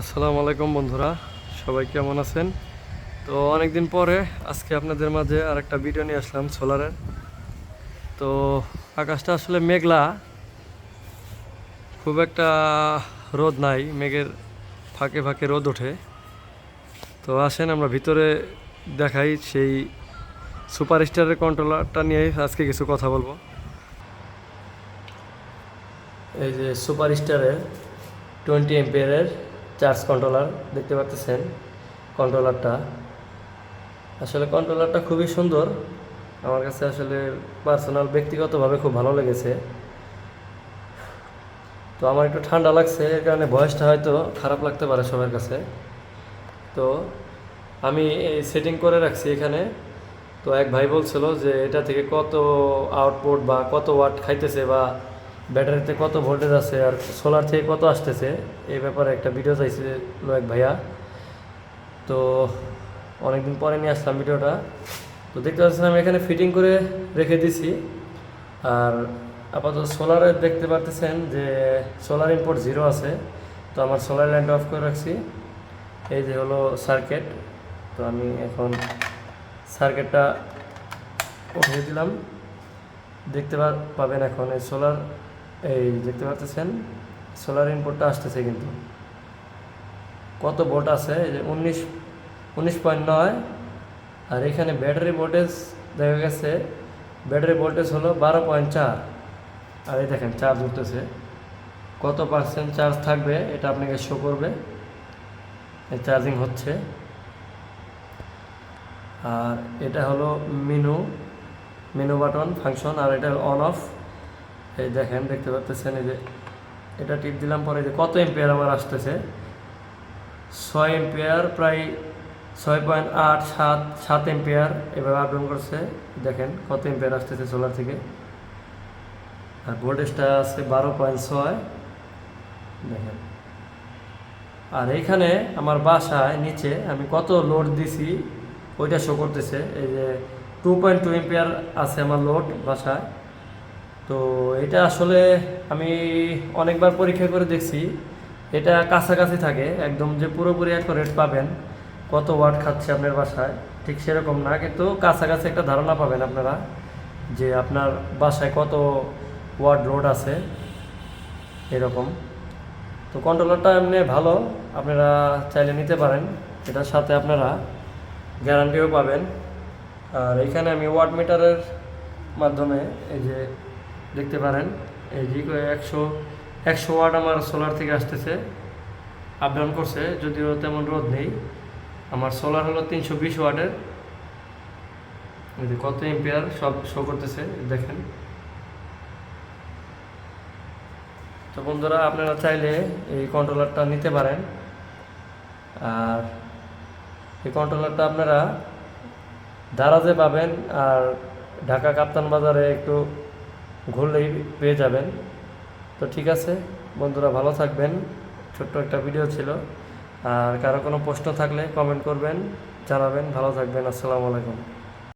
আসসালামু আলাইকুম বন্ধুরা, সবাই কেমন আছেন? তো অনেকদিন পরে আজকে আপনাদের মাঝে আরেকটা ভিডিও নিয়ে আসলাম সোলারের তো আকাশটা আসলে মেঘলা, খুব একটা রোদ নাই, মেঘের ফাঁকে ফাঁকে রোদ ওঠে। তো আসেন আমরা ভিতরে দেখাই সেই সুপার স্টারের কন্ট্রোলারটা নিয়ে আজকে কিছু কথা বলব। এই যে সুপার স্টারের টোয়েন্টি এমপিয়ারের চার্জ কন্ট্রোলার দেখতে পাচ্ছেন কন্ট্রোলারটা আসলে কন্ট্রোলারটা খুবই সুন্দর। আমার কাছে আসলে পার্সোনাল ব্যক্তিগতভাবে খুব ভালো লেগেছে। তো আমার একটু ঠান্ডা লাগছে, এর কারণে ভয়েসটা হয়তো খারাপ লাগতে পারে সবার কাছে। তো আমি এই সেটিং করে রাখছি এখানে। তো এক ভাই বলছিল যে, এটা থেকে কত আউটপুট বা কত ওয়াট খাইতেছে বা ব্যাটারিতে কত ভোল্টেজ আছে আর সোলার থেকে কত আসতেছে, এই ব্যাপারে একটা ভিডিও চাইছিল এক ভাইয়া। তো অনেকদিন পরে নিয়ে আসলাম ভিডিওটা তো দেখতে পাচ্ছেন আমি এখানে ফিটিং করে রেখে দিছি। আর আপাতত সোলারে দেখতে পারতেছেন যে সোলার ইনপুট জিরো আছে। তো আমার সোলার লাইনটা অফ করে রাখছি। এই যে হলো সার্কিট তো আমি এখন সার্কিটটা উঠিয়ে দিলাম। দেখতে পাবেন এখন এই সোলার এই দেখতে পাচ্ছেন সোলার ইনপুটটা আসতেছে কিন্তু। কত ভোল্ট আছে? এই যে উনিশ উনিশ পয়েন্ট নয়। আর এখানে ব্যাটারি ভোল্টেজ দেখা গেছে ব্যাটারি ভোল্টেজ হলো বারো পয়েন্ট চার। আর এই দেখেন চার্জ উঠতেছে। কত পার্সেন্ট চার্জ থাকবে এটা আপনাকে শো করবে। চার্জিং হচ্ছে। আর এটা হলো মেনু মেনু বাটন ফাংশন আর এটা অন অফ এই দেখেন, দেখতে পাচ্ছেন এই যে, এটা টিপ দিলাম পরে যে কত এম্পিয়ার আমার আসতেছে? ছয় এম্পিয়ার প্রায় ছয় পয়েন্ট আট সাত সাত এম্পিয়ার এভাবে আপডাউন করছে। দেখেন কত এম্পিয়ার আসতেছে সোলার থেকে। আর ভোল্টেজটা আছে বারো পয়েন্ট ছয়। দেখেন। আর এইখানে আমার বাসায় নিচে আমি কত লোড দিছি, ওইটা শো করতেছে। এই যে টু পয়েন্ট টু এম্পিয়ার আছে আমার লোড বাসায়। তো এটা আসলে আমি অনেকবার পরীক্ষা করে দেখছি। এটা কাছাকাছি থাকে, একদম যে পুরোপুরি একটা রেট পাবেন, কত ওয়াট খাচ্ছে আপনার বাসায়, ঠিক সেরকম না, কিন্তু কাছাকাছি একটা ধারণা পাবেন আপনারা যে আপনার বাসায় কত ওয়াট লোড আছে, এরকম। তো কন্ট্রোলারটা এমনি ভালো, আপনারা চাইলে নিতে পারেন, এটার সাথে আপনারা গ্যারান্টিও পাবেন। আর এখানে আমি ওয়াট মিটারের মাধ্যমে এই যে দেখতে পারেন। এই যে একশো একশো ওয়াট আমার সোলার থেকে আসতেছে। আপ ডাউন করছে, যদিও তেমন রোদ নেই। আমার সোলার হলো তিনশো বিশ ওয়াটের। কত এম্পিয়ার সব শো করতেছে, দেখেন। তো বন্ধুরা, আপনারা চাইলে এই কন্ট্রোলারটা নিতে পারেন। আর এই কন্ট্রোলারটা আপনারা দারাজে পাবেন। আর ঢাকা কাপ্তান বাজারে একটু ঘুরলেই পেয়ে যাবেন। তো ঠিক আছে, বন্ধুরা ভালো থাকবেন। ছোট্ট একটা ভিডিও ছিল। আর কারও কোনো প্রশ্ন থাকলে কমেন্ট করবেন, জানাবেন। ভালো থাকবেন, আসসালামু আলাইকুম।